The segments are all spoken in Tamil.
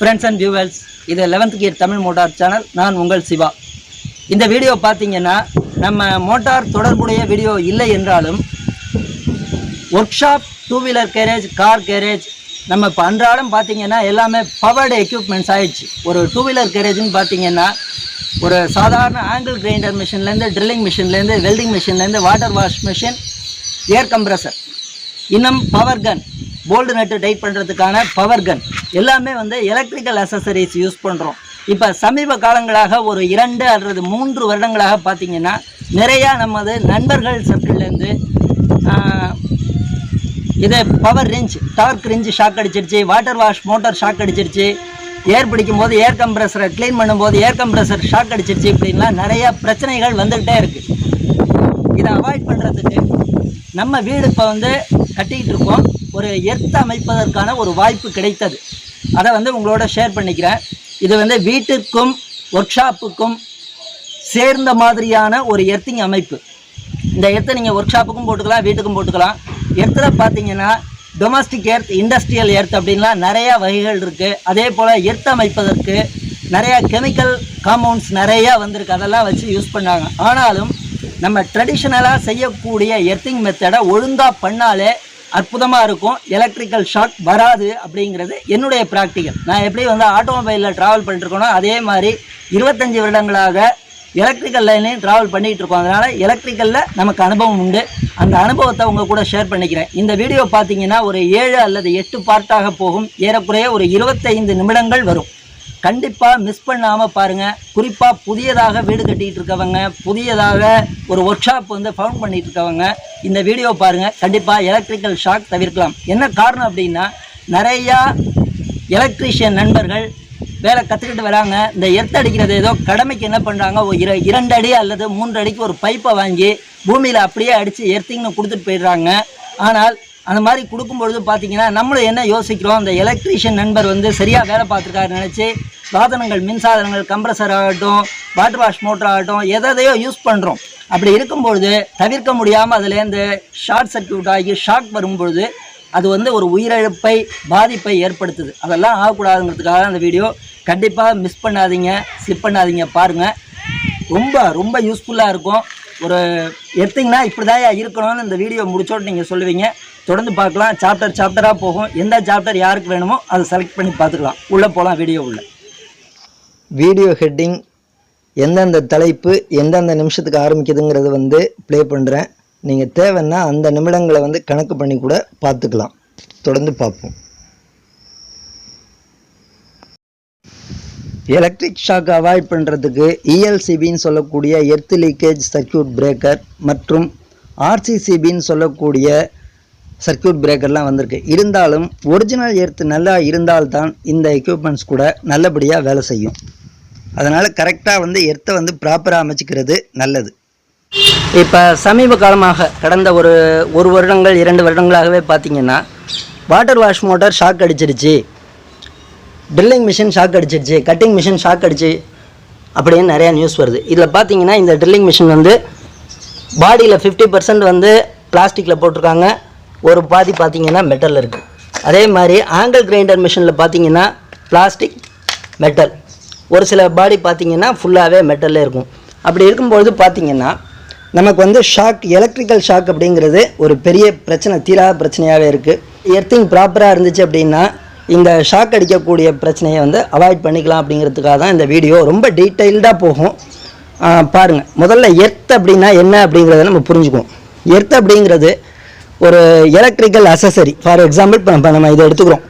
ஃப்ரெண்ட்ஸ் அண்ட் வியூவர்ஸ் இது eleventh gear Tamil motor channel நான் உங்கள் சிவா. இந்த வீடியோ பார்த்தீங்கன்னா நம்ம மோட்டார் தொடர்புடைய வீடியோ இல்லை என்றாலும் workshop two wheeler garage car garage நம்ம இப்போ அன்றாடம் பார்த்தீங்கன்னா எல்லாமே பவர்டு எக்யூப்மெண்ட்ஸ் ஆயிடுச்சு. ஒரு டூ வீலர் கேரேஜ்னு பார்த்தீங்கன்னா ஒரு சாதாரண ஆங்கிள் கிரைண்டர் மிஷின்லேருந்து ட்ரில்லிங் மிஷின்லேருந்து welding மிஷின்லேருந்து water wash machine air compressor இன்னும் power gun bolt nut tight பண்ணுறதுக்கான பவர் கன் எல்லாமே வந்து எலக்ட்ரிக்கல் அசசரிஸ் யூஸ் பண்ணுறோம் இப்போ சமீப காலங்களாக ஒரு இரண்டு அல்லது மூன்று வருடங்களாக பார்த்தீங்கன்னா நிறையா நமது நண்பர்கள் சர்க்கிள்லேருந்து இது power wrench torque wrench shock அடிச்சிருச்சு வாட்டர் வாஷ் மோட்டார் ஷாக் அடிச்சிருச்சு ஏர் பிடிக்கும் போது ஏர் கம்ப்ரஸரை க்ளீன் பண்ணும்போது ஏர் கம்ப்ரஸர் ஷாக் அடிச்சிருச்சு இப்படின்லாம் நிறையா பிரச்சனைகள் வந்துக்கிட்டே இருக்குது இதை அவாய்ட் பண்ணுறதுக்கு நம்ம வீடு இப்போ வந்து கட்டிக்கிட்டு இருக்கோம். ஒரு எர்த் அமைப்பதற்கான ஒரு வாய்ப்பு கிடைத்தது. அதை வந்து உங்களோட ஷேர் பண்ணிக்கிறேன். இது வந்து வீட்டிற்கும் ஒர்க் ஷாப்புக்கும் சேர்ந்த மாதிரியான ஒரு எர்த்திங் அமைப்பு. இந்த எர்த்தை நீங்கள் ஒர்க் ஷாப்புக்கும் போட்டுக்கலாம் வீட்டுக்கும் போட்டுக்கலாம். எர்த்தில் பார்த்தீங்கன்னா டொமஸ்டிக் எர்த் இண்டஸ்ட்ரியல் எர்த் அப்படின்லாம் நிறையா வகைகள் இருக்குது அதே போல் எர்த் அமைப்பதற்கு நிறையா கெமிக்கல் காம்பவுண்ட்ஸ் நிறையா வந்திருக்கு. அதெல்லாம் வச்சு யூஸ் பண்ணாங்க. ஆனாலும் நம்ம ட்ரெடிஷ்னலாக செய்யக்கூடிய எர்த்திங் மெத்தடை ஒழுங்காக பண்ணாலே அற்புதமாக இருக்கும். எலக்ட்ரிக்கல் ஷாக் வராது அப்படிங்கிறது என்னுடைய ப்ராக்டிக்கல் நான் எப்படி வந்து ஆட்டோமொபைலில் ட்ராவல் பண்ணிட்டுருக்கோனோ அதே மாதிரி இருபத்தஞ்சி வருடங்களாக எலக்ட்ரிக்கல் லைன்லையும் ட்ராவல் பண்ணிகிட்டு இருக்கோம் அதனால் எலக்ட்ரிக்கலில் நமக்கு அனுபவம் உண்டு. அந்த அனுபவத்தை உங்கள் கூட ஷேர் பண்ணிக்கிறேன். இந்த வீடியோ பார்த்தீங்கன்னா ஒரு ஏழு அல்லது எட்டு பார்ட்டாக போகும். ஏறக்குறைய ஒரு இருபத்தைந்து நிமிடங்கள் வரும். கண்டிப்பாக மிஸ் பண்ணாமல் பாருங்கள் குறிப்பாக புதியதாக வீடு கட்டிகிட்டு இருக்கவங்க புதியதாக ஒரு ஒர்க் ஷாப் வந்து ஃபவுண்ட் பண்ணிட்டு இருக்கவங்க இந்த வீடியோ பாருங்கள் கண்டிப்பாக எலக்ட்ரிக்கல் ஷாக் தவிர்க்கலாம். என்ன காரணம் அப்படின்னா நிறையா எலக்ட்ரீஷியன் நண்பர்கள் வேலை கற்றுக்கிட்டு வராங்க. இந்த எர்த் அடிக்கிறது ஏதோ கடமைக்கு என்ன பண்ணுறாங்க ஒரு இர இரண்டு அடி அல்லது மூன்று அடிக்கு ஒரு பைப்பை வாங்கி பூமியில் அப்படியே அடித்து எர்த்திங்னு கொடுத்துட்டு போயிடுறாங்க. ஆனால் அந்த மாதிரி கொடுக்கும்பொழுது பார்த்தீங்கன்னா நம்மளும் என்ன யோசிக்கிறோம்? அந்த எலக்ட்ரீஷியன் நண்பர் வந்து சரியாக வேலை பார்த்துருக்காரு நினச்சி சாதனங்கள் மின்சாதனங்கள் கம்ப்ரஸர் ஆகட்டும் வாட்டர் வாஷ் மோட்டர் ஆகட்டும் எதையோ யூஸ் பண்ணுறோம் அப்படி இருக்கும்பொழுது தவிர்க்க முடியாமல் அதுலேருந்து ஷார்ட் சர்க்யூட் ஆகி ஷாக் வரும்பொழுது அது வந்து ஒரு உயிரிழப்பை பாதிப்பை ஏற்படுத்துது. அதெல்லாம் ஆகக்கூடாதுங்கிறதுக்காக அந்த வீடியோ கண்டிப்பாக மிஸ் பண்ணாதீங்க ஸ்லிப் பண்ணாதீங்க பாருங்கள் ரொம்ப ரொம்ப யூஸ்ஃபுல்லாக இருக்கும். ஒரு எர்த்திங்னா இப்படி தான் இருக்கணும்னு இந்த வீடியோ முடிச்சோட்டு நீங்கள் சொல்லுவீங்க. தொடர்ந்து பார்க்கலாம். சாப்டர் சாப்டராக போகும். எந்த சாப்டர் யாருக்கு வேணுமோ அதை செலக்ட் பண்ணி பார்த்துக்கலாம். உள்ளே போகலாம் வீடியோ உள்ள. வீடியோ ஹெட்டிங் எந்தெந்த தலைப்பு எந்தெந்த நிமிஷத்துக்கு ஆரம்பிக்குதுங்கிறது வந்து ப்ளே பண்ணுறேன் நீங்கள் தேவைன்னா அந்த நிமிடங்களை வந்து கணக்கு பண்ணி கூட பார்த்துக்கலாம். தொடர்ந்து பார்ப்போம். எலக்ட்ரிக் ஷாக் அவாய்ட் பண்ணுறதுக்கு இஎல்சிபின்னு சொல்லக்கூடிய எர்த் லீக்கேஜ் சர்க்யூட் பிரேக்கர் மற்றும் ஆர்சிசிபின்னு சொல்லக்கூடிய சர்க்யூட் பிரேக்கர்லாம் வந்திருக்கு. இருந்தாலும் ஒரிஜினல் எர்த் நல்லா இருந்தால்தான் இந்த எக்யூப்மெண்ட்ஸ் கூட நல்லபடியாக வேலை செய்யும். அதனால் கரெக்டாக வந்து எர்த்தை வந்து ப்ராப்பராக அமைச்சிக்கிறது நல்லது. இப்போ சமீப காலமாக கடந்த ஒரு ஒரு வருடங்கள் இரண்டு வருடங்களாகவே பார்த்தீங்கன்னா வாட்டர் வாஷ் மோட்டார் ஷாக் அடிச்சிருச்சு. ட்ரில்லிங் மிஷின் ஷாக் அடிச்சிருச்சு. கட்டிங் மிஷின் ஷாக் அடிச்சு அப்படின்னு நிறையா நியூஸ் வருது. இதில் பார்த்தீங்கன்னா இந்த ட்ரில்லிங் மிஷின் வந்து பாடியில் ஃபிஃப்டி பர்சன்ட் வந்து பிளாஸ்டிக்கில் போட்டிருக்காங்க. ஒரு பாதி பார்த்திங்கன்னா மெட்டலில் இருக்குது அதே மாதிரி ஆங்கிள் கிரைண்டர் மிஷினில் பார்த்தீங்கன்னா பிளாஸ்டிக் மெட்டல் ஒரு சில பாடி பார்த்தீங்கன்னா ஃபுல்லாகவே மெட்டலில் இருக்கும். அப்படி இருக்கும்பொழுது பார்த்தீங்கன்னா நமக்கு வந்து ஷாக் எலக்ட்ரிக்கல் ஷாக் அப்படிங்கிறது ஒரு பெரிய பிரச்சனை தீராத பிரச்சனையாகவே இருக்குது எர்த்திங் ப்ராப்பராக இருந்துச்சு அப்படின்னா இந்த ஷாக் அடிக்கக்கூடிய பிரச்சனையை வந்து அவாய்ட் பண்ணிக்கலாம் அப்படிங்கிறதுக்காக தான் இந்த வீடியோ ரொம்ப டீட்டெயில்டாக போகும். பாருங்கள் முதல்ல எர்த் அப்படின்னா என்ன அப்படிங்கிறத நம்ம புரிஞ்சுக்குவோம். எர்த் அப்படிங்கிறது ஒரு எலக்ட்ரிக்கல் அசசரி ஃபார் எக்ஸாம்பிள் இப்போ நம்ம- இதை எடுத்துக்கிறோம்.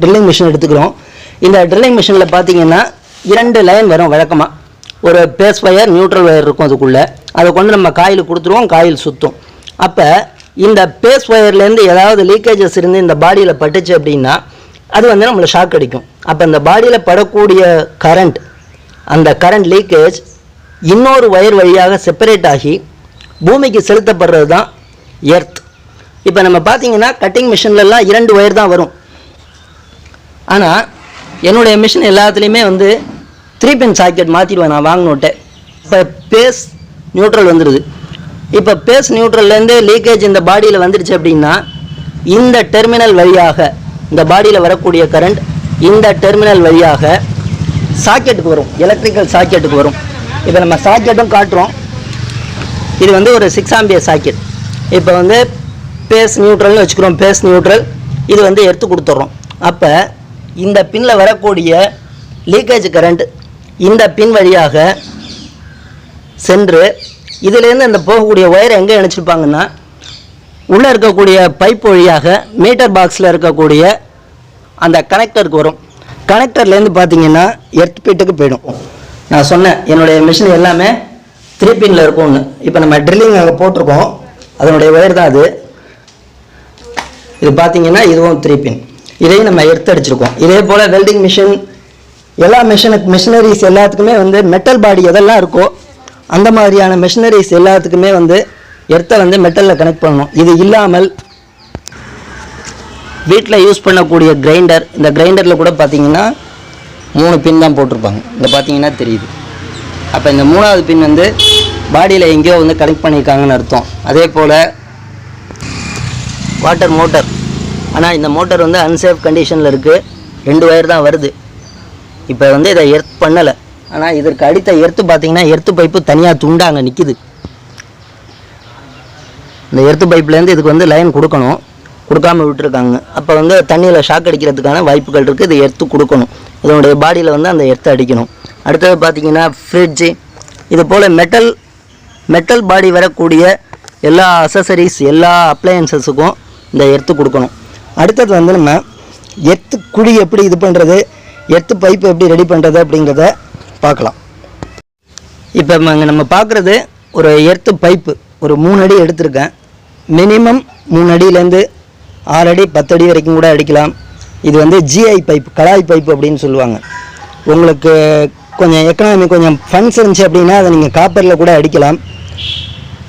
ட்ரில்லிங் மிஷின் எடுத்துக்கிறோம். இந்த ட்ரில்லிங் மிஷினில் பார்த்தீங்கன்னா இரண்டு லைன் வரும் வழக்கமாக ஒரு பேஸ் ஒயர் நியூட்ரல் ஒயர் இருக்கும் அதுக்குள்ளே. அதை கொண்டு நம்ம காயில் கொடுத்துருவோம் காயில் சுற்றும் அப்போ இந்த பேஸ் ஒயர்லேருந்து ஏதாவது லீக்கேஜஸ் இருந்து இந்த பாடியில் பட்டுச்சு அப்படின்னா அது வந்து நம்மளை ஷாக் அடிக்கும். அப்போ இந்த பாடியில் படக்கூடிய கரண்ட் அந்த கரண்ட் லீக்கேஜ் இன்னொரு ஒயர் வழியாக செப்பரேட் ஆகி பூமிக்கு செலுத்தப்படுறது தான் எர்த் இப்போ நம்ம பார்த்தீங்கன்னா கட்டிங் மிஷின்லலாம் இரண்டு ஒயர் தான் வரும். ஆனால் என்னுடைய மிஷின் எல்லாத்துலேயுமே வந்து த்ரீ பின் சாக்கெட் மாற்றிடுவேன் நான் வாங்கினோட்டே இப்போ பேஸ் நியூட்ரல் வந்துடுது இப்போ பேஸ் நியூட்ரல்லேருந்து லீக்கேஜ் இந்த பாடியில் வந்துடுச்சு அப்படின்னா இந்த டெர்மினல் வழியாக இந்த பாடியில் வரக்கூடிய கரண்ட் இந்த டெர்மினல் வழியாக சாக்கெட்டுக்கு வரும். எலக்ட்ரிக்கல் சாக்கெட்டுக்கு வரும். இப்போ நம்ம சாக்கெட்டும் காட்டுறோம். இது வந்து ஒரு சிக்ஸ் ஆம்பியர் சாக்கெட் இப்போ வந்து பேஸ் நியூட்ரல்னு வச்சுக்கிறோம் பேஸ் நியூட்ரல் இது வந்து எடுத்து கொடுத்துட்றோம் அப்போ இந்த பின்னில் வரக்கூடிய லீக்கேஜ் கரண்ட் இந்த பின் வழியாக சென்று இதுலேருந்து அந்த போகக்கூடிய ஒயரை எங்கே இணைச்சிருப்பாங்கன்னா உள்ளே இருக்கக்கூடிய பைப் வழியாக மீட்டர் பாக்ஸில் இருக்கக்கூடிய அந்த கனெக்டருக்கு வரும். கனெக்டர்லேருந்து பார்த்தீங்கன்னா எர்த் பீட்டுக்கு போயிடும். நான் சொன்னேன் என்னுடைய மிஷின் எல்லாமே த்ரீ பின்னில் இருக்கும்னு. இப்போ நம்ம ட்ரில்லிங் அங்கே போட்டிருக்கோம். அதனுடைய ஒயர் தான் அது. இது பார்த்தீங்கன்னா இதுவும் த்ரீ பின் இதையும் நம்ம எடுத்து அடிச்சிருக்கோம். இதே போல் வெல்டிங் மிஷின் எல்லா மிஷினுக்கு மிஷினரிஸ் எல்லாத்துக்குமே வந்து மெட்டல் பாடி எதெல்லாம் இருக்கோ அந்த மாதிரியான மிஷினரிஸ் எல்லாத்துக்குமே வந்து எர்த்தை வந்து மெட்டலில் கனெக்ட் பண்ணணும். இது இல்லாமல் வீட்டில் யூஸ் பண்ணக்கூடிய கிரைண்டர் இந்த கிரைண்டரில் கூட பார்த்தீங்கன்னா மூணு பின் தான் போட்டிருப்பாங்க. இந்த பார்த்தீங்கன்னா தெரியுது. அப்போ இந்த மூணாவது பின் வந்து பாடியில் எங்கேயோ வந்து கனெக்ட் பண்ணியிருக்காங்கன்னு அர்த்தம். அதே போல் வாட்டர் மோட்டர். ஆனால் இந்த மோட்டர் வந்து அன்சேஃப் கண்டிஷனில் இருக்குது ரெண்டு ஒயர் தான் வருது. இப்போ வந்து இதை எர்த் பண்ணலை. ஆனால் இதற்கு அடித்த எர்த்து பார்த்தீங்கன்னா எர்த்து பைப்பு தனியாக துண்டாக அங்கே நிற்கிது இந்த எர்த்து பைப்லேருந்து இதுக்கு வந்து லைன் கொடுக்கணும். கொடுக்காம விட்டுருக்காங்க. அப்போ வந்து தண்ணியில் ஷாக் அடிக்கிறதுக்கான வாய்ப்புகள் இருக்குது இது எர்த்து கொடுக்கணும். இதனுடைய பாடியில் வந்து அந்த எர்த்து அடிக்கணும். அடுத்தது பார்த்தீங்கன்னா ஃப்ரிட்ஜு இது போல் மெட்டல் மெட்டல் பாடி வரக்கூடிய எல்லா அசசரிஸ் எல்லா அப்ளையன்சஸுக்கும் இந்த எர்த்து கொடுக்கணும். அடுத்தது வந்து நம்ம எர்த்து குழி எப்படி இது பண்ணுறது எர்த்து பைப் எப்படி ரெடி பண்ணுறது அப்படிங்கிறத பார்க்கலாம். இப்போ நம்ம பார்க்குறது ஒரு எர்த்து பைப்பு ஒரு மூணு அடி எடுத்திருக்கேன். மினிமம் மூணு அடியிலேருந்து ஆறு அடி பத்து அடி வரைக்கும் கூட அடிக்கலாம். இது வந்து ஜிஐ பைப் கலாய் பைப் அப்படின்னு சொல்லுவாங்க. உங்களுக்கு கொஞ்சம் எக்கனாமி கொஞ்சம் ஃபண்ட்ஸ் இருந்துச்சு அப்படின்னா அதை நீங்கள் காப்பரில் கூட அடிக்கலாம்.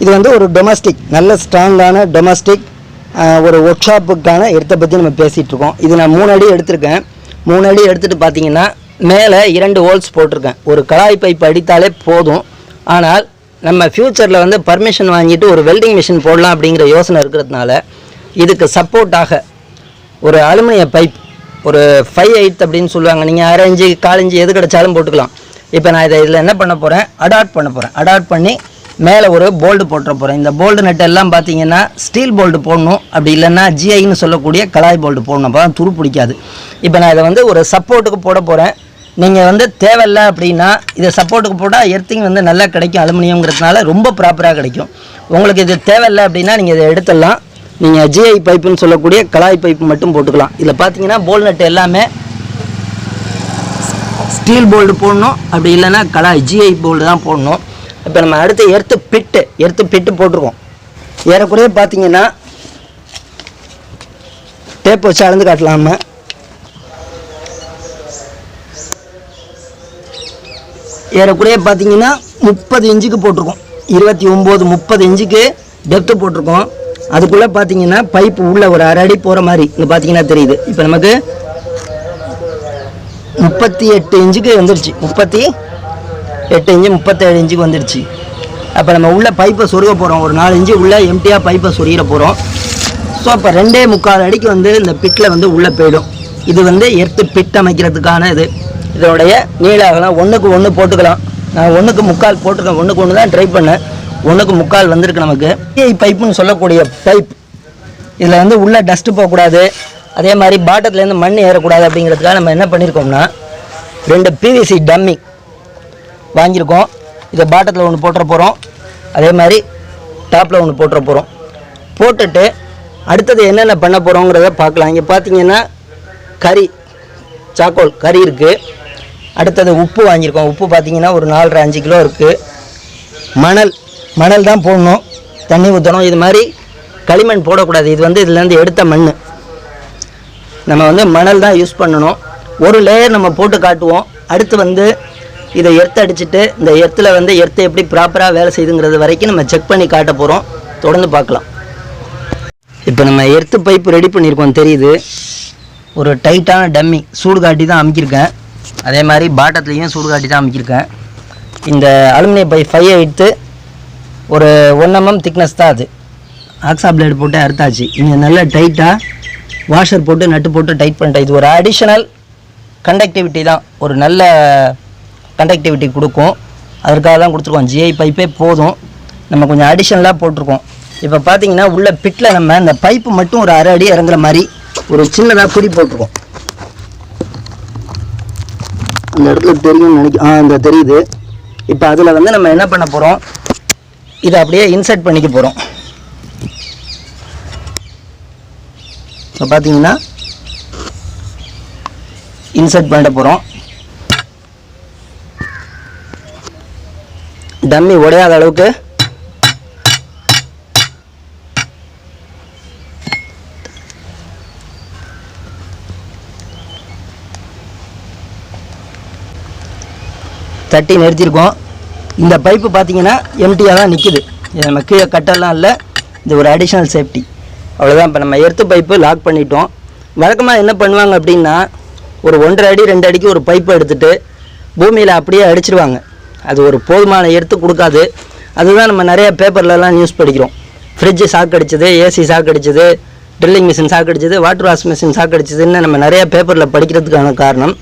இது வந்து ஒரு டொமஸ்டிக் நல்ல ஸ்ட்ராங்கான டொமஸ்டிக் ஒரு ஒர்க் ஷாப்புக்கான இடத்தை பற்றி நம்ம பேசிகிட்டு இருக்கோம். இது நான் மூணு அடி எடுத்திருக்கேன். மூணு அடி எடுத்துகிட்டு பார்த்தீங்கன்னா மேலே இரண்டு ஹோல்ஸ் போட்டிருக்கேன். ஒரு கலாய் பைப் அடித்தாலே போதும். ஆனால் நம்ம ஃப்யூச்சரில் வந்து பர்மிஷன் வாங்கிட்டு ஒரு வெல்டிங் மிஷின் போடலாம் அப்படிங்கிற யோசனை இருக்கிறதுனால இதுக்கு சப்போர்ட்டாக ஒரு அலுமினிய பைப் ஒரு ஃபைவ் எயிட் அப்படின்னு சொல்லுவாங்க. நீங்கள் அரை இன்ச்சு காலஞ்சு எது கிடைச்சாலும் போட்டுக்கலாம். இப்போ நான் இதை இதில் என்ன பண்ண போகிறேன் அடாப்ட் பண்ண போகிறேன் அடாப்ட் பண்ணி மேலே ஒரு போல்டு போட்டுற போகிறேன் இந்த போல்டு நட் எல்லாம் பார்த்தீங்கன்னா ஸ்டீல் போல்டு போடணும். அப்படி இல்லைன்னா ஜிஐன்னு சொல்லக்கூடிய கலாய் போல்டு போடணும். அப்போ தான் துரு பிடிக்காது. இப்போ நான் இதை வந்து ஒரு சப்போர்ட்டுக்கு போட போகிறேன் நீங்கள் வந்து தேவையில்ல அப்படின்னா இதை சப்போர்ட்டுக்கு போட்டால் எர்த்திங் வந்து நல்லா கிடைக்கும். அலுமினியம்ங்கிறதுனால ரொம்ப ப்ராப்பராக கிடைக்கும். உங்களுக்கு இது தேவையில்லை அப்படின்னா நீங்கள் இதை எடுத்துடலாம். நீங்கள் ஜிஐ பைப்புன்னு சொல்லக்கூடிய கலாய் பைப்பு மட்டும் போட்டுக்கலாம். இதில் பார்த்தீங்கன்னா போல் நட்டு எல்லாமே ஸ்டீல் போல்டு போடணும். அப்படி இல்லைன்னா கலாய் ஜிஐ போல்டு தான் போடணும். இப்போ நம்ம அடுத்து எர்த்து பிட்டு எர்த்து பிட்டு போட்டிருக்கோம். ஏறக்குறைய பார்த்தீங்கன்னா டேப் வச்சு அளந்து காட்டலாம. ஏறக்குறைய பார்த்தீங்கன்னா முப்பது இன்ச்சுக்கு போட்டிருக்கோம். இருபத்தி ஒம்பது முப்பது இன்ச்சுக்கு டெப்த்து போட்டிருக்கோம். அதுக்குள்ளே பார்த்தீங்கன்னா பைப்பு உள்ளே ஒரு அரை அடி போகிற மாதிரி இங்கே பார்த்தீங்கன்னா தெரியுது. இப்போ நமக்கு முப்பத்தி எட்டு இன்ச்சுக்கு வந்துருச்சு. முப்பத்தி எட்டு இன்ச்சு முப்பத்தேழு இன்ச்சுக்கு வந்துடுச்சு அப்போ நம்ம உள்ள பைப்பை சொருக போகிறோம் ஒரு நாலு இன்ச்சு உள்ள எம்டியாக பைப்பை சொருகிற போகிறோம் ஸோ அப்போ ரெண்டே முக்கால் அடிக்கு வந்து இந்த பிட்டில் வந்து உள்ளே போயிடும். இது வந்து எர்த்து பிட் அமைக்கிறதுக்கான இது. இதோடைய நீளாகலாம். ஒன்றுக்கு ஒன்று போட்டுக்கலாம். நான் ஒன்றுக்கு முக்கால் போட்டிருக்கேன். ஒன்றுக்கு ஒன்று தான் ட்ரை பண்ணேன். ஒன்றுக்கு முக்கால் வந்திருக்கு நமக்கு. ஏஐ பைப்புன்னு சொல்லக்கூடிய பைப் இதில் வந்து உள்ளே டஸ்ட்டு போகக்கூடாது. அதே மாதிரி பாட்டத்துலேருந்து மண் ஏறக்கூடாது அப்படிங்கிறதுக்காக நம்ம என்ன பண்ணியிருக்கோம்னா ரெண்டு பிவிசி டம்மி வாங்கியிருக்கோம். இதை பாட்டத்தில் ஒன்று போட்டுற போகிறோம் அதே மாதிரி டாப்பில் ஒன்று போட்டுற போகிறோம் போட்டுட்டு அடுத்தது என்னென்ன பண்ண போகிறோங்கிறத பார்க்கலாம். இங்கே பார்த்தீங்கன்னா கறி சாக்கோல் கறி இருக்குது அடுத்தது உப்பு வாங்கியிருக்கோம். உப்பு பார்த்தீங்கன்னா ஒரு நாலரை அஞ்சு கிலோ இருக்குது மணல் மணல் தான் போடணும். தண்ணி ஊற்றணும் இது மாதிரி களிமண் போடக்கூடாது. இது வந்து இதுலேருந்து எடுத்த மண் நம்ம வந்து மணல் தான் யூஸ் பண்ணணும். ஒரு லேயர் நம்ம போட்டு காட்டுவோம். அடுத்து வந்து இதை எர்த்து அடிச்சுட்டு இந்த எர்த்தில் வந்து எர்த்து எப்படி ப்ராப்பராக வேலை செய்யுதுங்கிறது வரைக்கும் நம்ம செக் பண்ணி காட்ட போகிறோம் தொடர்ந்து பார்க்கலாம். இப்போ நம்ம எர்த்து பைப் ரெடி பண்ணியிருக்கோம் தெரியுது. ஒரு டைட்டான டம்மி சூடு காட்டி தான் அமைக்கியிருக்கேன். அதே மாதிரி பாட்டத்துலேயும் சூடு காட்டி தான் அமைக்கியிருக்கேன். இந்த அலுமினிய பைப் ஃபைவ் எடுத்து ஒரு ஒன் எம்எம் திக்னஸ் தான் அது. ஆக்ஸா பிளேடு போட்டு அறுத்தாச்சு. இங்கே நல்லா டைட்டாக வாஷர் போட்டு நட்டு போட்டு டைட் பண்ணிட்டேன். இது ஒரு அடிஷனல் கண்டக்டிவிட்டி தான். ஒரு நல்ல கண்டக்டிவிட்டி கொடுக்கும். அதற்காக தான் கொடுத்துருக்கோம். ஜிஐ பைப்பே போதும். நம்ம கொஞ்சம் அடிஷனலாக போட்டிருக்கோம். இப்போ பார்த்தீங்கன்னா உள்ள பிட்டில் நம்ம இந்த பைப்பு மட்டும் ஒரு அரை அடி இறங்குற மாதிரி ஒரு சின்னதாக குறி போட்டிருக்கோம். அந்த இடத்துல தெரியும்னு நினைக்க ஆ இந்த தெரியுது. இப்போ அதில் வந்து நம்ம என்ன பண்ண போகிறோம் இதை அப்படியே இன்சர்ட் பண்ணிக்க போகிறோம் இப்போ பார்த்தீங்கன்னா இன்சர்ட் பண்ண போகிறோம் டம்மி உடையாத அளவுக்கு. தட்டி நிறுத்தியிருக்கோம் இந்த பைப்பு பார்த்தீங்கன்னா எம்டியாக தான் நிற்கிது இது நம்ம கீழே கட்டெல்லாம் இல்லை. இது ஒரு அடிஷ்னல் சேஃப்டி அவ்வளோதான் இப்போ நம்ம எர்த்து பைப்பு லாக் பண்ணிட்டோம். வழக்கமாக என்ன பண்ணுவாங்க அப்படின்னா ஒரு ஒன்றரை அடி ரெண்டு அடிக்கு ஒரு பைப்பு எடுத்துட்டு பூமியில் அப்படியே அடிச்சிருவாங்க. அது ஒரு போதுமான எர்த்து கொடுக்காது. அதுதான் நம்ம நிறைய பேப்பர்லலாம் நியூஸ் படிக்கிறோம். ஃப்ரிட்ஜு ஷாக் அடிச்சது ஏசி ஷாக் அடிச்சது ட்ரில்லிங் மிஷின் ஷாக் அடிச்சது வாட்டர் வாஷ் மிஷின் ஷாக் அடிச்சதுன்னு நம்ம நிறைய பேப்பரில் படிக்கிறதுக்கான காரணம்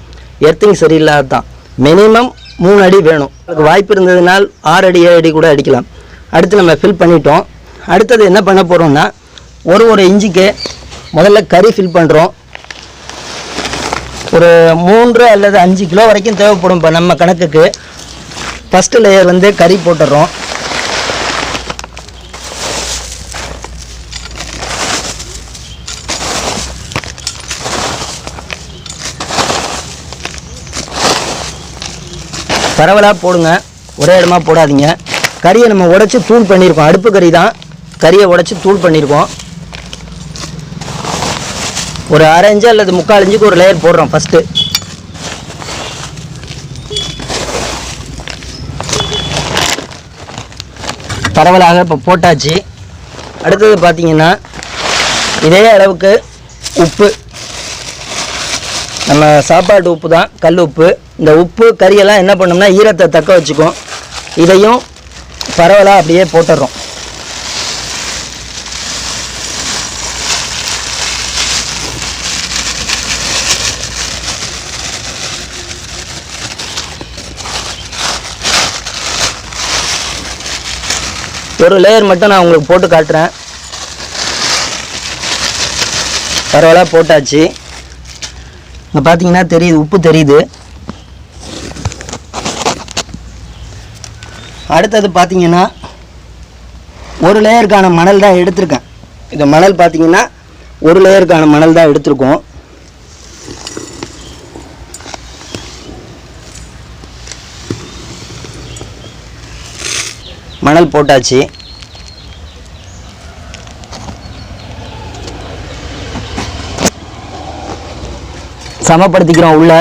எர்த்திங் சரியில்லாத தான். மினிமம் மூணு அடி வேணும். அதுக்கு வாய்ப்பு இருந்ததுனால் ஆறு அடி ஏழு அடி கூட அடிக்கலாம். அடுத்து நம்ம ஃபில் பண்ணிட்டோம். அடுத்தது என்ன பண்ண போகிறோம்னா ஒரு ஒரு இன்ச்சுக்கு முதல்ல கறி ஃபில் பண்ணுறோம் ஒரு மூன்று அல்லது அஞ்சு கிலோ வரைக்கும் தேவைப்படும் இப்போ நம்ம கணக்குக்கு. ஃபஸ்ட்டு லேயர் வந்து கறி போட்டுடுறோம் பரவலாக போடுங்க. ஒரே இடமா போடாதீங்க. கறியை நம்ம உடச்சி தூள் பண்ணியிருக்கோம் அடுப்பு கறி தான். கறியை உடச்சி தூள் பண்ணியிருக்கோம் ஒரு அரை அல்லது முக்கால் அஞ்சுக்கு ஒரு லேயர் போடுறோம் ஃபஸ்ட்டு பரவலாக இப்போ போட்டாச்சு. அடுத்தது பார்த்திங்கன்னா இதே அளவுக்கு உப்பு. நம்ம சாப்பாட்டு உப்பு தான் கல் உப்பு. இந்த உப்பு கறியெல்லாம் என்ன பண்ணோம்னா ஈரத்தை தக்க வச்சுக்கும். இதையும் பரவலாக அப்படியே போட்டுடுறோம் ஒரு லேயர் மட்டும் நான் உங்களுக்கு போட்டு காட்டுறேன். பரவாயில்ல போட்டாச்சு. இங்கே பார்த்தீங்கன்னா தெரியுது உப்பு தெரியுது. அடுத்தது பார்த்தீங்கன்னா ஒரு லேயருக்கான மணல் தான் எடுத்திருக்கேன். இந்த மணல் பார்த்தீங்கன்னா ஒரு லேயருக்கான மணல் தான் எடுத்திருக்கோம். மணல் போட்டாச்சு. சமப்படுத்திக்கிறோம் உள்ள.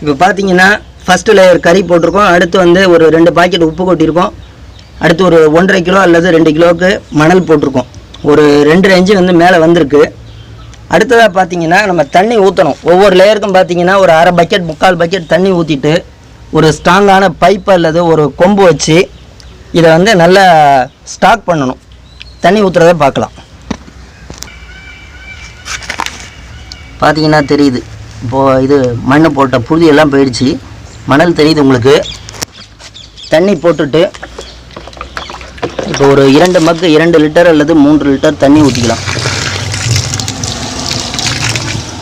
இப்போ பார்த்தீங்கன்னா ஃபஸ்ட்டு லேயர் கறி போட்டிருக்கோம். அடுத்து வந்து ஒரு ரெண்டு பாக்கெட் உப்பு கொட்டியிருக்கோம். அடுத்து ஒரு ஒன்றரை கிலோ அல்லது ரெண்டு கிலோவுக்கு மணல் போட்டிருக்கோம். ஒரு ரெண்டு இன்ச்சு வந்து மேலே வந்திருக்கு. அடுத்ததாக பார்த்தீங்கன்னா நம்ம தண்ணி ஊற்றணும் ஒவ்வொரு லேயருக்கும் பார்த்தீங்கன்னா ஒரு அரை பக்கெட் முக்கால் பக்கெட் தண்ணி ஊற்றிட்டு ஒரு ஸ்ட்ராங்கான பைப் அல்லது ஒரு கொம்பு வச்சு இதை வந்து நல்லா ஸ்டாக் பண்ணணும். தண்ணி ஊற்றுறதை பார்க்கலாம். பார்த்தீங்கன்னா தெரியுது. இப்போது இது மண் போட்ட புழுதி எல்லாம் போயிடுச்சு. மணல் தெரியுது உங்களுக்கு. தண்ணி போட்டுட்டு இப்போ ஒரு இரண்டு மக்கு இரண்டு லிட்டர் அல்லது மூன்று லிட்டர் தண்ணி ஊற்றிக்கலாம்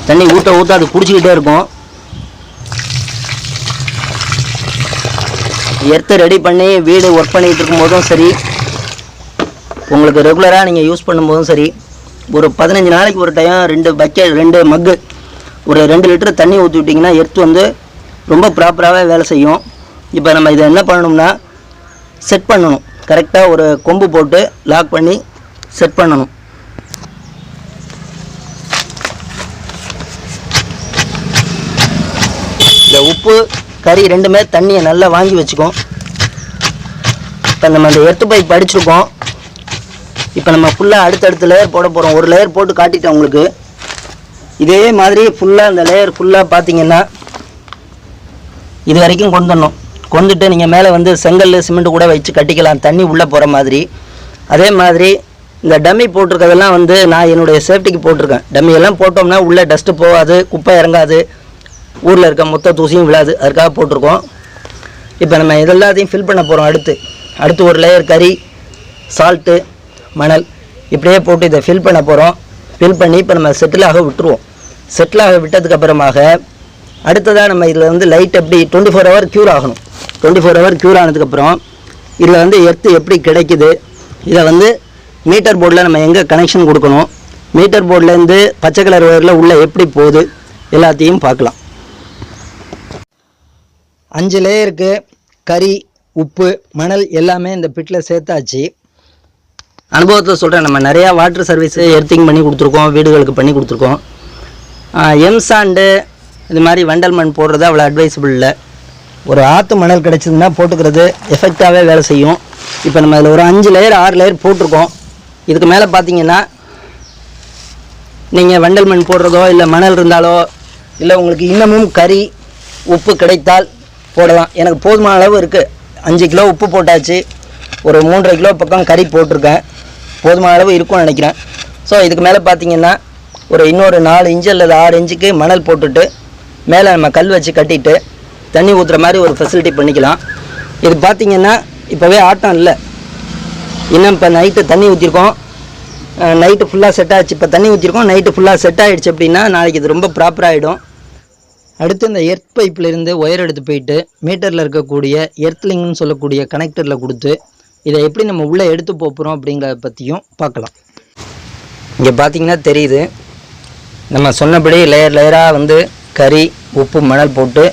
தண்ணி ஊற்ற ஊற்ற அது குடிச்சிக்கிட்டே இருக்கும். எர்த்து ரெடி பண்ணி வீடு ஒர்க் பண்ணிகிட்டு இருக்கும்போதும் சரி உங்களுக்கு ரெகுலராக நீங்கள் யூஸ் பண்ணும்போதும் சரி ஒரு பதினஞ்சு நாளைக்கு ஒரு டைம் ரெண்டு பக்கெட் ரெண்டு மக்கு ஒரு ரெண்டு லிட்டர் தண்ணி ஊற்றி விட்டிங்கன்னா எர்த்து வந்து ரொம்ப ப்ராப்பராகவே வேலை செய்யும். இப்போ நம்ம இதை என்ன பண்ணணும்னா செட் பண்ணணும். கரெக்டாக ஒரு கொம்பு போட்டு லாக் பண்ணி செட் பண்ணணும். இந்த உப்பு கறி ரெண்டுமே தண்ணியை நல்லா வாங்கி வச்சுக்கும் இப்போ நம்ம அந்த எர்த்து பைப் அடிச்சிருக்கோம். இப்போ நம்ம ஃபுல்லாக அடுத்தடுத்த லேயர் போட போகிறோம் ஒரு லேயர் போட்டு காட்டிட்டேன் உங்களுக்கு. இதே மாதிரி ஃபுல்லாக அந்த லேயர் ஃபுல்லாக பார்த்தீங்கன்னா இது வரைக்கும் கொண்டுடணும் கொண்டுட்டு நீங்கள் மேலே வந்து செங்கல் சிமெண்ட் கூட வச்சு கட்டிக்கலாம். தண்ணி உள்ளே போகிற மாதிரி. அதே மாதிரி இந்த டம்மி போட்டிருக்கிறதெல்லாம் வந்து நான் என்னுடைய சேஃப்டிக்கு போட்டிருக்கேன். டம்மியெல்லாம் போட்டோம்னா உள்ளே டஸ்ட்டு போகாது குப்பை இறங்காது. ஊரில் இருக்க மொத்த தூசியும் விழாது. அதுக்காக போட்டிருக்கோம். இப்போ நம்ம இதெல்லாத்தையும் ஃபில் பண்ண போகிறோம் அடுத்து. அடுத்து ஒரு லேயர் கறி சால்ட்டு மணல். இப்படியே போட்டு இதை ஃபில் பண்ண போகிறோம் ஃபில் பண்ணி இப்போ நம்ம செட்டிலாக விட்டுருவோம். செட்டிலாக விட்டதுக்கு அப்புறமாக அடுத்ததாக நம்ம இதில் வந்து லைட் எப்படி டுவெண்ட்டி ஃபோர் ஹவர் க்யூர் ஆகணும். டுவெண்ட்டி ஃபோர் ஹவர் க்யூர் ஆனதுக்கப்புறம் இதில் வந்து எர்த்து எப்படி கிடைக்குது? இதை வந்து மீட்டர் போர்டில் நம்ம எங்கே கனெக்ஷன் கொடுக்கணும்? மீட்டர் போர்ட்லேருந்து பச்சை கலர் ஒயரில் உள்ளே எப்படி போகுது? எல்லாத்தையும் பார்க்கலாம். அஞ்சு லேயருக்கு கறி உப்பு மணல் எல்லாமே இந்த பிட்டில் சேர்த்தாச்சு. அனுபவத்தை சொல்கிறேன் நம்ம நிறையா வாட்டர் சர்வீஸு எர்த்திங் பண்ணி கொடுத்துருக்கோம் வீடுகளுக்கு பண்ணி கொடுத்துருக்கோம். எம் சாண்டு இது மாதிரி வண்டல் மண் போடுறது அவ்வளோ அட்வைசபிள் இல்லை. ஒரு ஆற்று மணல் கிடச்சிதுன்னா போட்டுக்கிறது எஃபெக்டாகவே வேலை செய்யும். இப்போ நம்ம இதில் ஒரு அஞ்சு லேயர் ஆறு லேயர் போட்டிருக்கோம். இதுக்கு மேலே பார்த்தீங்கன்னா நீங்கள் வண்டல் மண் போடுறதோ இல்லை மணல் இருந்தாலோ இல்லை உங்களுக்கு இன்னமும் கறி உப்பு கிடைத்தால் போடலாம். எனக்கு போதுமான அளவு இருக்குது அஞ்சு கிலோ உப்பு போட்டாச்சு. ஒரு மூன்றரை கிலோ பக்கம் கறி போட்டிருக்கேன். போதுமான அளவு இருக்கும்னு நினைக்கிறேன். ஸோ இதுக்கு மேலே பார்த்தீங்கன்னா ஒரு இன்னொரு நாலு இன்ச்சு அல்லது ஆறு இன்ச்சுக்கு மணல் போட்டுட்டு மேலே நம்ம கல் வச்சு கட்டிட்டு தண்ணி ஊற்றுற மாதிரி ஒரு ஃபெசிலிட்டி பண்ணிக்கலாம். இது பார்த்தீங்கன்னா இப்போவே ஆட்டம் இல்லை. இன்னும் இப்போ நைட்டு தண்ணி ஊற்றிருக்கோம் நைட்டு ஃபுல்லாக செட் ஆச்சு. இப்போ தண்ணி ஊற்றிருக்கோம் நைட்டு ஃபுல்லாக செட் ஆகிடுச்சு அப்படின்னா நாளைக்கு இது ரொம்ப ப்ராப்பராகிடும் அடுத்து இந்த எர்த் பைப்பில் ஒயர் எடுத்து போயிட்டு மீட்டரில் இருக்கக்கூடிய எர்த்லிங்னு சொல்லக்கூடிய கனெக்டரில் கொடுத்து இதை எப்படி நம்ம உள்ளே எடுத்து போகிறோம் அப்படிங்கிறத பற்றியும் பார்க்கலாம். இங்கே பார்த்தீங்கன்னா தெரியுது. நம்ம சொன்னபடி லேயர் லேயராக வந்து கறி உப்பு மணல் போட்டு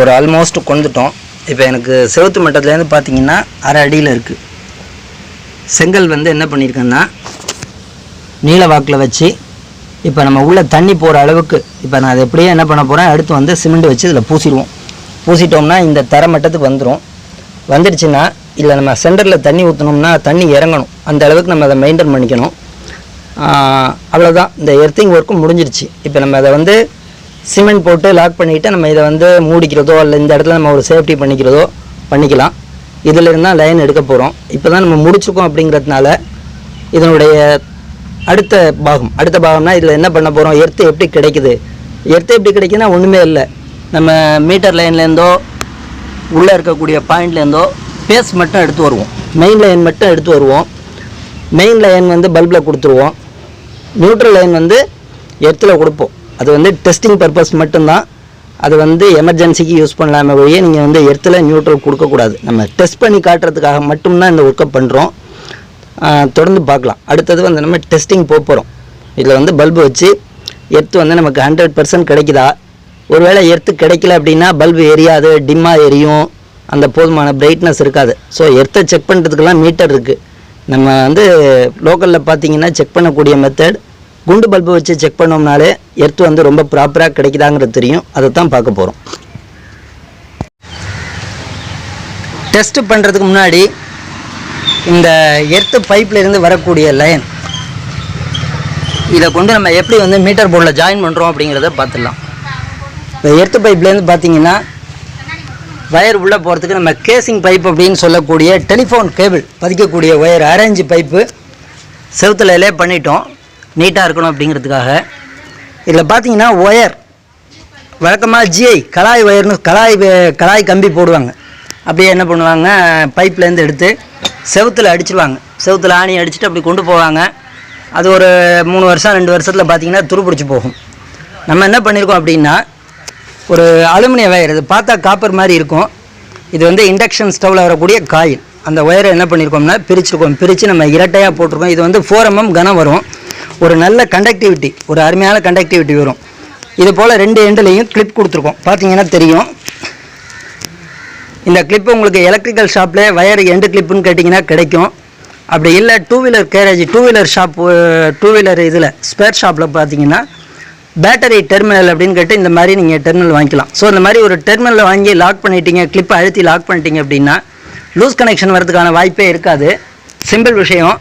ஒரு ஆல்மோஸ்ட் கொண்டுட்டோம். இப்போ எனக்கு செவத்து மட்டத்துலேருந்து பார்த்தீங்கன்னா அரை அடியில் இருக்குது செங்கல் வந்து என்ன பண்ணியிருக்கேன்னா நீல வாக்கில் வச்சு இப்போ நம்ம உள்ளே தண்ணி போகிற அளவுக்கு இப்போ நான் அதை எப்படியே என்ன பண்ண போகிறேன் அடுத்து வந்து சிமெண்ட் வச்சு இதில் பூசிடுவோம். பூசிட்டோம்னா இந்த தர மட்டத்துக்கு வந்துடும் வந்துடுச்சுன்னா இல்லை நம்ம சென்டரில் தண்ணி ஊற்றினோம்னா தண்ணி இறங்கணும். அந்த அளவுக்கு நம்ம அதை மெயின்டைன் பண்ணிக்கணும். அவ்வளோதான் இந்த எர்த்திங் ஒர்க்கும் முடிஞ்சிருச்சு. இப்போ நம்ம அதை வந்து சிமெண்ட் போட்டு லாக் பண்ணிவிட்டு நம்ம இதை வந்து மூடிக்கிறதோ இல்லை இந்த இடத்துல நம்ம ஒரு சேஃப்டி பண்ணிக்கிறதோ பண்ணிக்கலாம். இதில் இருந்தால் லைன் எடுக்க போகிறோம் இப்போ தான் நம்ம முடிச்சிருக்கோம் அப்படிங்கிறதுனால இதனுடைய அடுத்த பாகம் அடுத்த பாகம்னா இதில் என்ன பண்ண போகிறோம் எர்த்து எப்படி கிடைக்குது? எர்த்து எப்படி கிடைக்குதுன்னா ஒன்றுமே இல்லை. நம்ம மீட்டர் லைன்லேருந்தோ உள்ளே இருக்கக்கூடிய பாயிண்ட்லேருந்தோ பேஸ் மட்டும் எடுத்து வருவோம். மெயின் லைன் மட்டும் எடுத்து வருவோம். மெயின் லைன் வந்து பல்பில் கொடுத்துருவோம். நியூட்ரல் லைன் வந்து எர்த்தில் கொடுப்போம். அது வந்து டெஸ்டிங் பர்பஸ் மட்டும்தான். அது வந்து எமர்ஜென்சிக்கு யூஸ் பண்ணலாமே வழியே நீங்கள் வந்து எர்த்தில் நியூட்ரல் கொடுக்கக்கூடாது. நம்ம டெஸ்ட் பண்ணி காட்டுறதுக்காக மட்டும்தான் இந்த ஒர்க்கப் பண்ணுறோம் தொடர்ந்து பார்க்கலாம். அடுத்தது வந்து நம்ம டெஸ்டிங் போக போகிறோம் இதில் வந்து பல்பு வச்சு எர்த்து வந்து நமக்கு ஹண்ட்ரட் பர்சன்ட் கிடைக்குதா? ஒருவேளை எர்த்து கிடைக்கல அப்படின்னா பல்பு எரியாது டிம்மாக எரியும். அந்த போதுமான பிரைட்னஸ் இருக்காது. ஸோ எர்த்தை செக் பண்ணுறதுக்கெல்லாம் மீட்டர் இருக்குது நம்ம வந்து லோக்கலில் பார்த்தீங்கன்னா செக் பண்ணக்கூடிய மெத்தட் குண்டு பல்பு வச்சு செக் பண்ணோம்னாலே எர்த்து வந்து ரொம்ப ப்ராப்பராக கிடைக்குதாங்கிறது தெரியும். அதை தான் பார்க்க போகிறோம் டெஸ்ட் பண்ணுறதுக்கு முன்னாடி இந்த எர்த்து பைப்லேருந்து வரக்கூடிய லைன். இதை கொண்டு நம்ம எப்படி வந்து மீட்டர் போர்டில் ஜாயின் பண்ணுறோம் அப்படிங்கிறத பார்த்துடலாம். இந்த எர்த்து பைப்லேருந்து பார்த்தீங்கன்னா வயர் உள்ளே போகிறதுக்கு நம்ம கேசிங் பைப் அப்படின்னு சொல்லக்கூடிய டெலிஃபோன் கேபிள் பதிக்கக்கூடிய ஒயர் அரேஞ்சு பைப்பு செவுத்துல லே பண்ணிட்டோம். நீட்டாக இருக்கணும் அப்படிங்கிறதுக்காக. இதில் பார்த்தீங்கன்னா ஒயர் வழக்கமாக ஜிஐ கலாய் ஒயர்னு கலாய் கலாய் கம்பி போடுவாங்க. அப்படியே என்ன பண்ணுவாங்க? பைப்லேருந்து எடுத்து செவுத்துல அடிச்சிருவாங்க. செவுத்துல ஆணி அடிச்சுட்டு அப்படி கொண்டு போவாங்க. அது ஒரு மூணு வருஷம் ரெண்டு வருஷத்தில் பார்த்திங்கன்னா துருப்பிடிச்சு போகும். நம்ம என்ன பண்ணியிருக்கோம் அப்படின்னா ஒரு அலுமினிய வயர் இது பார்த்தா காப்பர் மாதிரி இருக்கும். இது வந்து இண்டக்ஷன் ஸ்டவ்வில் வரக்கூடிய காயில் அந்த ஒயரை என்ன பண்ணியிருக்கோம்னா பிரிச்சிருக்கோம். பிரித்து நம்ம இரட்டையாக போட்டிருக்கோம். இது வந்து ஃபோர் எம்எம் கனம் வரும். ஒரு நல்ல கண்டக்டிவிட்டி ஒரு அருமையான கண்டக்டிவிட்டி வரும். இது போல் ரெண்டு எண்டுலேயும் கிளிப் கொடுத்துருக்கோம். பார்த்தீங்கன்னா தெரியும். இந்த கிளிப்பு உங்களுக்கு எலக்ட்ரிக்கல் ஷாப்பில் வயர் எண்டு கிளிப்புன்னு கேட்டிங்கன்னா கிடைக்கும். அப்படி இல்லை two wheeler garage two wheeler shop two wheeler இதில் ஸ்பேர் ஷாப்பில் பார்த்தீங்கன்னா பேட்டரி டெர்மினல் அப்படின்னு கேட்டு இந்த மாதிரி நீங்கள் டெர்மினல் வாங்கிக்கலாம். ஸோ இந்த மாதிரி ஒரு டெர்மினல் வாங்கி லாக் பண்ணிட்டீங்க கிளிப்பை அழுத்தி லாக் பண்ணிட்டீங்க அப்படின்னா லூஸ் கனெக்ஷன் வரதுக்கான வாய்ப்பே இருக்காது. சிம்பிள் விஷயம்.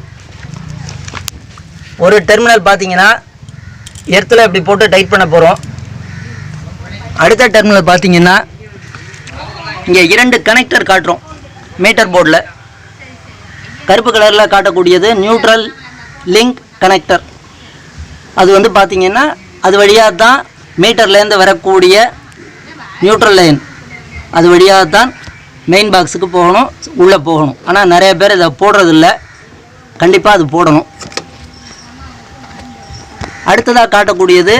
ஒரு டெர்மினல் பார்த்தீங்கன்னா எர்த்தில் இப்படி போட்டு டைட் பண்ண போகிறோம் அடுத்த டெர்மினல் பார்த்தீங்கன்னா இங்கே இரண்டு கனெக்டர் காட்டுறோம். மீட்டர் போர்டில் கருப்பு கலரில் காட்டக்கூடியது நியூட்ரல் லிங்க் கனெக்டர் அது வந்து பார்த்தீங்கன்னா அது வழியாக தான் மீட்டர்லேருந்து வரக்கூடிய நியூட்ரல் லைன் அது வழியாக தான் மெயின் பாக்ஸுக்கு போகணும் உள்ளே போகணும். ஆனால் நிறைய பேர் இதை போடுறதில்ல. கண்டிப்பாக அது போடணும். அடுத்ததாக காட்டக்கூடியது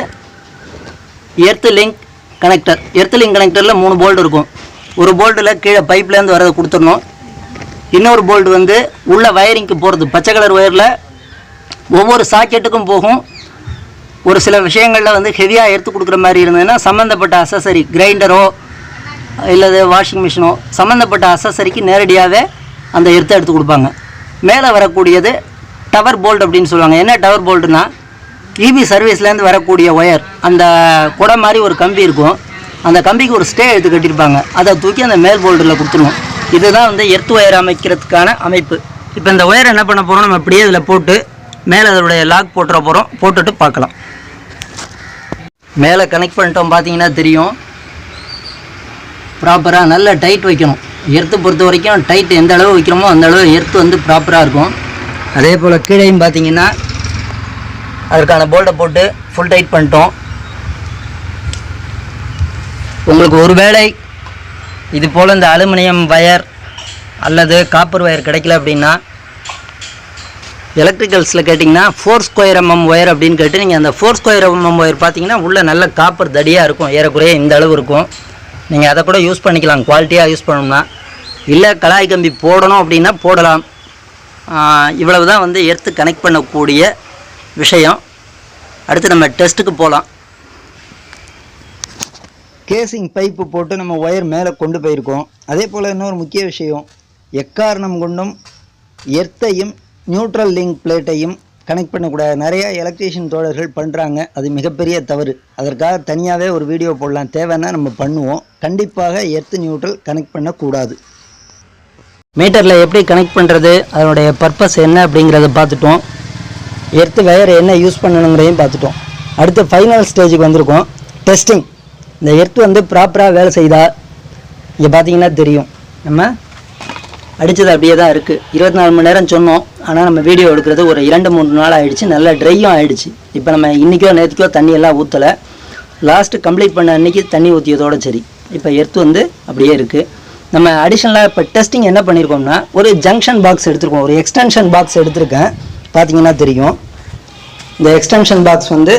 earth link connector earth link கனெக்டரில் மூணு போல்ட் இருக்கும். ஒரு போல்ட்டில் கீழே பைப்லேருந்து வரதை கொடுத்துடணும். இன்னொரு போல்டு வந்து உள்ள வயரிங்க்கு போகிறது பச்சை கலர் ஒயரில். ஒவ்வொரு சாக்கெட்டுக்கும் போகும். ஒரு சில விஷயங்களில் வந்து ஹெவியாக எடுத்து கொடுக்குற மாதிரி இருந்ததுன்னா சம்மந்தப்பட்ட அசசரி கிரைண்டரோ இல்லது வாஷிங் மிஷினோ சம்மந்தப்பட்ட அசசரிக்கு நேரடியாகவே அந்த எர்த்தை எடுத்து கொடுப்பாங்க. மேலே வரக்கூடியது டவர் போல்ட் அப்படின்னு சொல்லுவாங்க. என்ன டவர் போல்ட்னா இபி சர்வீஸ்லேருந்து வரக்கூடிய ஒயர் அந்த குடம் மாதிரி ஒரு கம்பி இருக்கும். அந்த கம்பிக்கு ஒரு ஸ்டே எடுத்து கட்டியிருப்பாங்க. அதை தூக்கி அந்த மேல் போல்டில் கொடுத்துருவோம். இதுதான் வந்து எர்த் ஒயர் அமைக்கிறதுக்கான அமைப்பு. இப்போ இந்த ஒயர் என்ன பண்ண போகிறோம் நம்ம அப்படியே இதில் போட்டு மேலே அதனுடைய லாக் போட்டுற போகிறோம் போட்டுட்டு பார்க்கலாம். மேலே கனெக்ட் பண்ணிட்டோம் பார்த்தீங்கன்னா தெரியும். ப்ராப்பராக நல்ல டைட் வைக்கணும். எர்த்து பொறுத்த வரைக்கும் டைட் எந்த அளவு வைக்கிறோமோ அந்த அளவு எர்த்து வந்து ப்ராப்பராக இருக்கும். அதே போல் கீழேயும் பார்த்தீங்கன்னா அதற்கான போல்ட்டை போட்டு ஃபுல் டைட் பண்ணிட்டோம். உங்களுக்கு ஒருவேளை இது போல் இந்த அலுமினியம் வயர் அல்லது காப்பர் வயர் கிடைக்கல அப்படின்னா எலக்ட்ரிக்கல்ஸில் கேட்டிங்கன்னா ஃபோர் ஸ்கொயர் எம்எம் ஒயர் அப்படின்னு கேட்டு நீங்கள் அந்த ஃபோர் ஸ்கொயர் எம்எம் ஒயர் பார்த்தீங்கன்னா உள்ள நல்ல காப்பர் தடியாக இருக்கும் ஏறக்குறைய இந்த அளவு இருக்கும். நீங்கள் அதை கூட யூஸ் பண்ணிக்கலாம் குவாலிட்டியாக யூஸ் பண்ணணும்னா. இல்லை கலாய் கம்பி போடணும் அப்படின்னா போடலாம். இவ்வளவு தான் வந்து எர்த்து கனெக்ட் பண்ணக்கூடிய விஷயம். அடுத்து நம்ம டெஸ்ட்டுக்கு போகலாம் கேசிங் பைப்பு போட்டு நம்ம ஒயர் மேலே கொண்டு போயிருக்கோம். அதே போல் இன்னொரு முக்கிய விஷயம் எக்காரணம் கொண்டும் எர்த்தையும் நியூட்ரல் லிங்க் பிளேட்டையும் கனெக்ட் பண்ணக்கூடாது. நிறைய எலக்ட்ரீஷியன் தோழர்கள் பண்ணுறாங்க அது மிகப்பெரிய தவறு. அதற்காக தனியாகவே ஒரு வீடியோ போடலாம். தேவைன்னா நம்ம பண்ணுவோம். கண்டிப்பாக எர்த்து நியூட்ரல் கனெக்ட் பண்ணக்கூடாது. மீட்டரில் எப்படி கனெக்ட் பண்ணுறது அதனுடைய பர்பஸ் என்ன அப்படிங்கிறத பார்த்துட்டோம். எர்த்து வயர் என்ன யூஸ் பண்ணணுங்கிறதையும் பார்த்துட்டோம். அடுத்து ஃபைனல் ஸ்டேஜுக்கு வந்திருக்கோம். டெஸ்டிங் இந்த எர்த் வந்து ப்ராப்பராக வேலை செய்தா இங்கே பார்த்தீங்கன்னா தெரியும். நம்ம அடித்தது அப்படியே தான் இருக்குது இருபத்தி நாலு மணி நேரம் சொன்னோம். ஆனால் நம்ம வீடியோ எடுக்கிறது ஒரு இரண்டு மூணு நாள் ஆகிடுச்சு நல்லா ட்ரையும் ஆகிடுச்சு இப்போ நம்ம இன்றைக்கோ நேற்றுக்கோ தண்ணியெல்லாம் ஊற்றலை லாஸ்ட்டு கம்ப்ளீட் பண்ண அன்றைக்கி தண்ணி ஊற்றியதோட சரி. இப்போ எர்த்து வந்து அப்படியே இருக்குது நம்ம அடிஷ்னலாக இப்போ டெஸ்டிங் என்ன பண்ணியிருக்கோம்னா ஒரு ஜங்ஷன் பாக்ஸ் எடுத்திருக்கோம். ஒரு எக்ஸ்டென்ஷன் பாக்ஸ் எடுத்திருக்கேன். பார்த்தீங்கன்னா தெரியும். இந்த எக்ஸ்டென்ஷன் பாக்ஸ் வந்து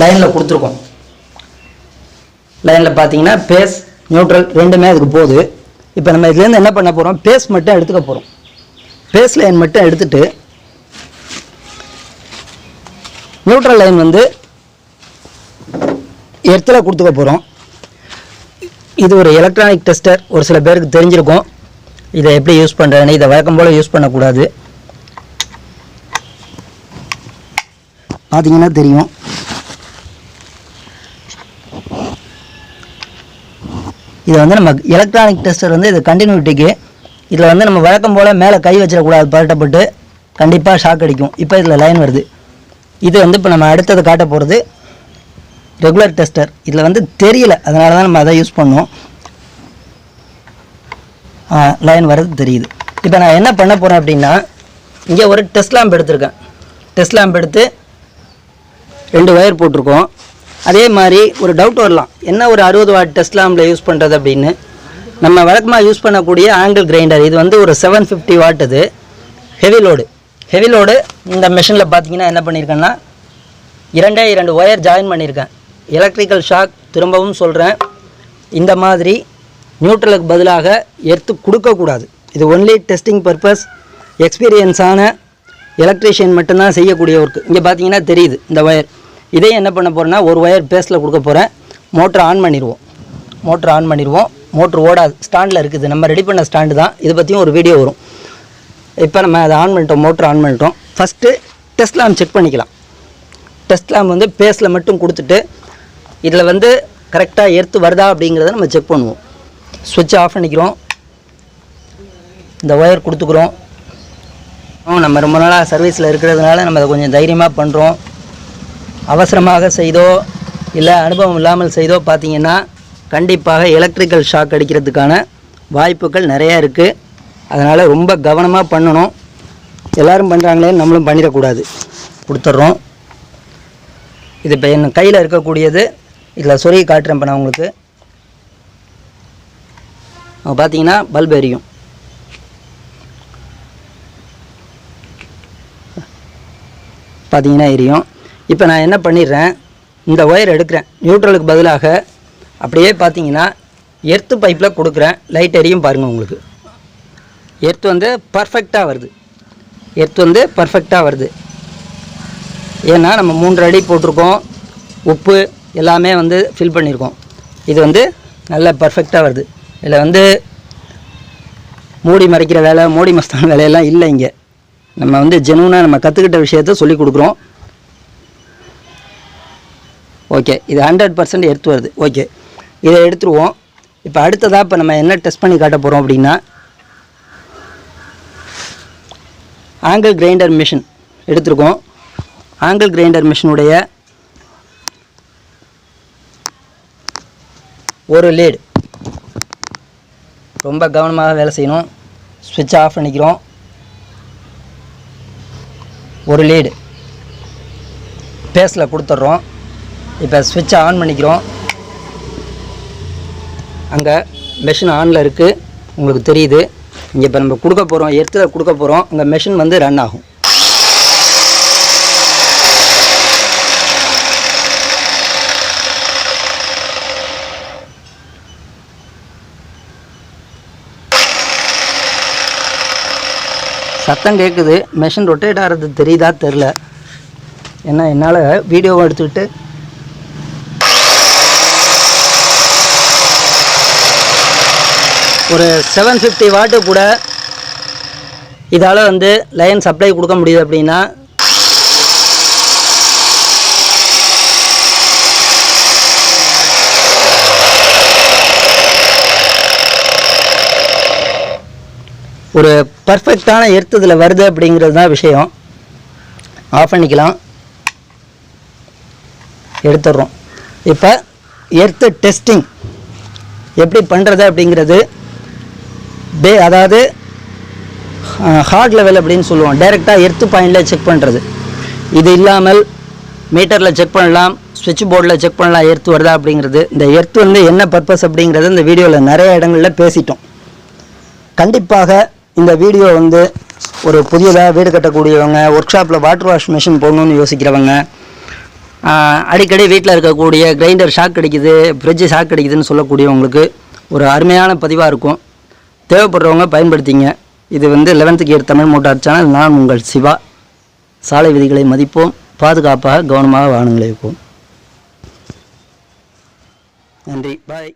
லைனில் கொடுத்துருக்கோம். லைனில் பார்த்தீங்கன்னா பேஸ் நியூட்ரல் ரெண்டுமே அதுக்கு போகுது. இப்போ நம்ம இதுலேருந்து என்ன பண்ண போகிறோம் பேஸ் மட்டும் எடுத்துக்க போகிறோம் பேஸ் லைன் மட்டும் எடுத்துட்டு நியூட்ரல் லைன் வந்து எர்த்தில் கொடுத்துக்க போகிறோம் இது ஒரு எலக்ட்ரானிக் டெஸ்டர் ஒரு சில பேருக்கு தெரிஞ்சிருக்கும். இதை எப்படி யூஸ் பண்ணுறேன்னு இதை வழக்கம் போல் யூஸ் பண்ணக்கூடாது. பார்த்தீங்கன்னா தெரியும். இது வந்து நம்ம எலக்ட்ரானிக் டெஸ்டர் வந்து இது கண்டினியூட்டிக்கு இதில் வந்து நம்ம வழக்கம் போல் மேலே கை வச்சிடக்கூடாது பரட்டப்பட்டு கண்டிப்பாக ஷாக் அடிக்கும். இப்போ இதில் லைன் வருது. இது வந்து இப்போ நம்ம அடுத்தது காட்ட போகிறது ரெகுலர் டெஸ்டர் இதில் வந்து தெரியல. அதனால தான் நம்ம அதை யூஸ் பண்ணோம். லைன் வர்றது தெரியுது. இப்போ நான் என்ன பண்ண போகிறேன் அப்படின்னா இங்கே ஒரு டெஸ்ட் லேம்ப் எடுத்திருக்கேன். டெஸ்ட் லேம்ப் எடுத்து ரெண்டு ஒயர் போட்டிருக்கோம். அதே மாதிரி ஒரு டவுட் வரலாம். என்ன ஒரு அறுபது வாட் டெஸ்ட் யூஸ் பண்ணுறது அப்படின்னு? நம்ம வழக்கமாக யூஸ் பண்ணக்கூடிய ஆங்கிள் கிரைண்டர் இது வந்து ஒரு செவன் ஃபிஃப்டி வாட் இது. ஹெவி லோடு ஹெவி லோடு இந்த மிஷினில் பார்த்தீங்கன்னா என்ன பண்ணியிருக்கேன்னா இரண்டே இரண்டு ஒயர் ஜாயின் பண்ணியிருக்கேன் எலக்ட்ரிக்கல் ஷாக் திரும்பவும் சொல்கிறேன் இந்த மாதிரி நியூட்ரலுக்கு பதிலாக எடுத்து கொடுக்கக்கூடாது. இது ஒன்லி டெஸ்டிங் பர்பஸ் எக்ஸ்பீரியன்ஸான எலக்ட்ரீஷியன் மட்டும்தான் செய்யக்கூடிய ஒர்க்கு இங்கே பார்த்தீங்கன்னா தெரியுது இந்த ஒயர் இதையும் என்ன பண்ண போகிறேன்னா ஒரு ஒயர் பேஸில் கொடுக்க போகிறேன் மோட்டர் ஆன் பண்ணிடுவோம். மோட்டர் ஆன் பண்ணிடுவோம். மோட்ரு ஓடாது. ஸ்டாண்டில் இருக்குது. நம்ம ரெடி பண்ண ஸ்டாண்டு தான். இதை பற்றியும் ஒரு வீடியோ வரும். இப்போ நம்ம அதை ஆன் பண்ணிட்டோம். மோட்ரு ஆன் பண்ணிட்டோம். ஃபஸ்ட்டு டெஸ்ட் லேம்ப் செக் பண்ணிக்கலாம். டெஸ்ட் லேம்ப் வந்து பேஸில் மட்டும் கொடுத்துட்டு இதில் வந்து கரெக்டாக எர்த்து வருதா அப்படிங்கிறத நம்ம செக் பண்ணுவோம். சுவிட்ச் ஆஃப் பண்ணிக்கிறோம். இந்த ஒயர் கொடுத்துக்குறோம். நம்ம ரொம்ப நாளாக சர்வீஸில் இருக்கிறதுனால நம்ம அதை கொஞ்சம் தைரியமாக பண்ணுறோம் அவசரமாக செய்தோ இல்லை அனுபவம் இல்லாமல் செய்தோ பார்த்தீங்கன்னா கண்டிப்பாக எலக்ட்ரிக்கல் ஷாக் அடிக்கிறதுக்கான வாய்ப்புகள் நிறையா இருக்குது அதனால் ரொம்ப கவனமாக பண்ணணும். எல்லோரும் பண்ணுறாங்களே நம்மளும் பண்ணிடக்கூடாது. கொடுத்துட்றோம். இது இப்போ என் கையில் இருக்கக்கூடியது. இதில் சொருகி காட்டுறேன் இப்போ நான் உங்களுக்கு. பார்த்தீங்கன்னா பல்ப் எரியும். பார்த்தீங்கன்னா எரியும். இப்போ நான் என்ன பண்ணிடுறேன்? இந்த ஒயர் எடுக்கிறேன். நியூட்ரலுக்கு பதிலாக அப்படியே பார்த்தீங்கன்னா எர்த்து பைப்பில் கொடுக்குறேன். லைட் எரியும் பாருங்கள் உங்களுக்கு. எர்த்து வந்து பர்ஃபெக்டாக வருது. எர்த்து வந்து பர்ஃபெக்டாக வருது. ஏன்னா நம்ம மூன்று அடி போட்டிருக்கோம். உப்பு எல்லாமே வந்து ஃபில் பண்ணியிருக்கோம். இது வந்து நல்ல பர்ஃபெக்டாக வருது. இதில் வந்து மூடி மறைக்கிற வேலை மூடி மஸ்தான வேலையெல்லாம் இல்லை இங்கே. நம்ம வந்து ஜெனூனாக நம்ம கற்றுக்கிட்ட விஷயத்த சொல்லி கொடுக்குறோம். ஓகே இது ஹண்ட்ரட் பர்சன்ட் எடுத்து வருது. ஓகே இதை எடுத்துருவோம். இப்போ அடுத்ததாக இப்போ நம்ம என்ன டெஸ்ட் பண்ணி காட்ட போகிறோம் அப்படின்னா ஆங்கிள் கிரைண்டர் மிஷின் எடுத்திருக்கோம். ஆங்கிள் கிரைண்டர் மிஷினுடைய ஒரு லேடு ரொம்ப கவனமாக வேலை செய்யணும். ஸ்விட்ச் ஆஃப் பண்ணிக்கிறோம். ஒரு லீடு பேஸில் கொடுத்துட்றோம். இப்போ ஸ்விட்சை ஆன் பண்ணிக்கிறோம். அங்கே மெஷின் ஆனில் இருக்குது உங்களுக்கு தெரியுது. இங்கே இப்போ நம்ம கொடுக்க போகிறோம் எர்த்தில் கொடுக்க போகிறோம் அங்கே மெஷின் வந்து ரன் ஆகும். சத்தம் கேட்குது மெஷின் ரொட்டேட் ஆகிறது தெரியுதா? தெரில ஏன்னா என்னால் வீடியோவை எடுத்துக்கிட்டு ஒரு செவன் ஃபிஃப்டி வாட்டு கூட இதால் வந்து லைன் சப்ளை கொடுக்க முடியுது அப்படின்னா ஒரு பர்ஃபெக்டான எர்த்து இதில் வருது அப்படிங்கிறது தான் விஷயம். ஆஃப் பண்ணிக்கலாம். எடுத்துடுறோம். இப்போ எர்த்து டெஸ்டிங் எப்படி பண்ணுறது அப்படிங்கிறது பே அதாவது ஹார்ட் லெவல் அப்படின்னு சொல்லுவோம். டைரெக்டாக எர்த்து பாயிண்டில் செக் பண்ணுறது இது இல்லாமல் மீட்டரில் செக் பண்ணலாம் சுவிட்ச் போர்டில் செக் பண்ணலாம் எர்த்து வருதா அப்படிங்கிறது. இந்த எர்த்து வந்து என்ன பர்பஸ் அப்படிங்கிறது இந்த வீடியோவில் நிறைய இடங்களில் பேசிட்டோம். கண்டிப்பாக இந்த வீடியோ வந்து ஒரு புதியதாக வீடு கட்டக்கூடியவங்க ஒர்க் ஷாப்பில் வாட்டர் வாஷ் மிஷின் போடணும்னு யோசிக்கிறவங்க அடிக்கடி வீட்டில் இருக்கக்கூடிய கிரைண்டர் ஷாக் அடிக்குது ஃப்ரிட்ஜு ஷாக் அடிக்குதுன்னு சொல்லக்கூடியவங்களுக்கு ஒரு அருமையான பதிவாக இருக்கும். தேவைப்படுறவங்க பயன்படுத்திங்க. இது வந்து eleventh gear Tamil motor channel நான் உங்கள் சிவா. சாலை விதிகளை மதிப்போம். பாதுகாப்பாக கவனமாக வாகனங்களை வைப்போம் நன்றி. பாய்